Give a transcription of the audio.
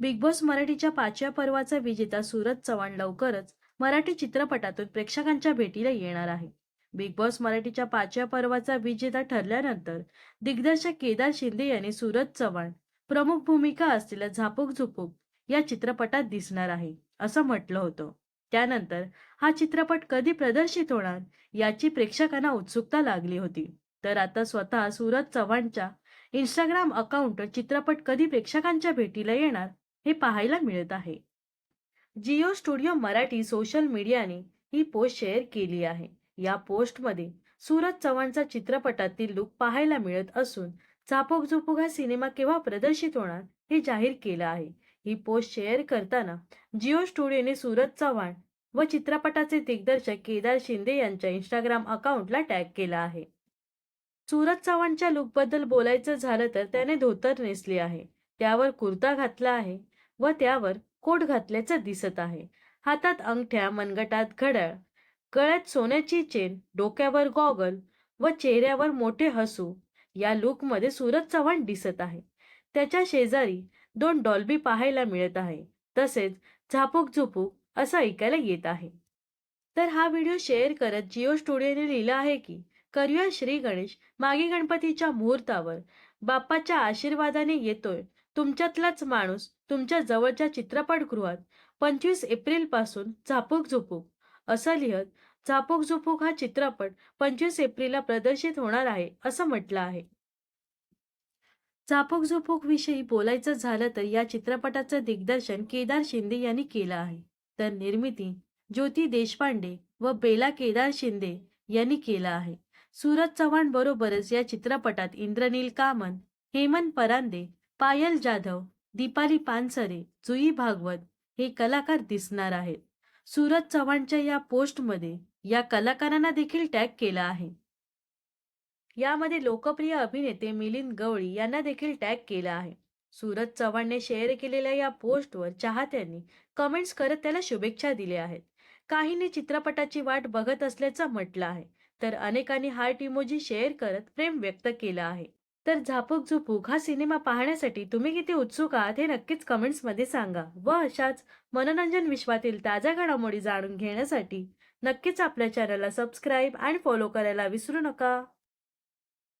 Big boss मराठीच्या पाचव्या पर्वाचा विजेता सूरज चव्हाण लवकरच मराठी चित्रपटातून प्रेक्षकांच्या भेटीला येणार आहे. बिग बॉस मराठीच्या पाचव्या पर्वाचा विजेता ठरल्यानंतर दिग्दर्शक केदार शिंदे यांनी सूरज चव्हाण प्रमुख भूमिका असलेल्या झापूक झुपूक या चित्रपटात दिसणार आहे असं म्हटलं होतं. त्यानंतर हा चित्रपट कधी प्रदर्शित होणार याची प्रेक्षकांना उत्सुकता लागली होती. तर आता स्वतः सूरज चव्हाणच्या इंस्टाग्राम अकाउंट चित्रपट कधी प्रेक्षकांच्या भेटीला येणार हे पाहायला मिळत आहे. जिओ स्टुडिओ मराठी सोशल मीडियाने ही पोस्ट शेअर केली आहे. या पोस्टमध्ये सूरज चव्हाणचा चित्रपटातील लुक पाहायला मिळत असून चापोक झोपुक हा सिनेमा केव्हा प्रदर्शित होणार हे जाहीर केलं आहे. ही पोस्ट शेअर करताना जिओ स्टुडिओने सूरज चव्हाण व चित्रपटाचे दिग्दर्शक केदार शिंदे यांच्या इंस्टाग्राम अकाउंटला टॅग केला आहे. सूरज चव्हाणच्या लुकबद्दल बोलायचं झालं तर त्याने धोतर नेसले आहे. त्यावर कुर्ता घातला आहे. व त्यावर कोट घातल्याचं दिसत आहे. हातात अंगठ्या मनगटात घड्याळ गळ्यात सोन्याची चेन डोक्यावर गॉगल व चेहऱ्यावर मोठे हसू या लुकमध्ये सूरज चव्हाण दिसत आहे. त्याच्या शेजारी दोन डॉल्बी पाहायला मिळत आहे. तसेच झापूक झुपूक असं ऐकायला येत आहे. तर हा व्हिडिओ शेअर करत जिओ स्टुडिओने लिहिलं आहे की करूया श्री गणेश मागे गणपतीच्या मुहूर्तावर. बाप्पाच्या आशीर्वादाने येतोय. तुमच्यातलाच माणूस तुमच्या जवळच्या चित्रपटगृहात पंचवीस एप्रिलपासून झापूक झुपूक असं लिहत झापूक झुपूक हा चित्रपट पंचवीस एप्रिलला प्रदर्शित होणार आहे असं म्हटलं आहे. झापूक झुपूक विषयी बोलायचं झालं तर या चित्रपटाचं दिग्दर्शन केदार शिंदे यांनी केलं आहे. तर निर्मिती ज्योती देशपांडे व बेला केदार शिंदे यांनी केलं आहे. सूरज चव्हाण बरोबरच या चित्रपटात इंद्रनील कामन हेमंत परांदे पायल जाधव दीपाली पानसरे जुई भागवत हे कलाकार दिसणार आहेत. सूरज चव्हाणच्या या पोस्टमध्ये या कलाकारांना देखील टॅग केला आहे. यामध्ये लोकप्रिय अभिनेते मिलिंद गवळी यांना देखील टॅग केला आहे. सूरज चव्हाणने शेअर केलेल्या या पोस्टवर चाहत्यांनी कमेंट्स करत त्याला शुभेच्छा दिल्या आहेत. काहींनी चित्रपटाची वाट बघत असल्याचं म्हटलं आहे तर अनेकांनी हार्ट इमोजी शेअर करत प्रेम व्यक्त केलं आहे. तर झापूक झुपूक हा सिनेमा पाहण्यासाठी तुम्ही किती उत्सुक आहात हे नक्कीच कमेंट्समध्ये सांगा व अशाच मनोरंजन विश्वातील ताज्या घडामोडी जाणून घेण्यासाठी नक्कीच आपल्या चॅनलला सबस्क्राईब आणि फॉलो करायला विसरू नका.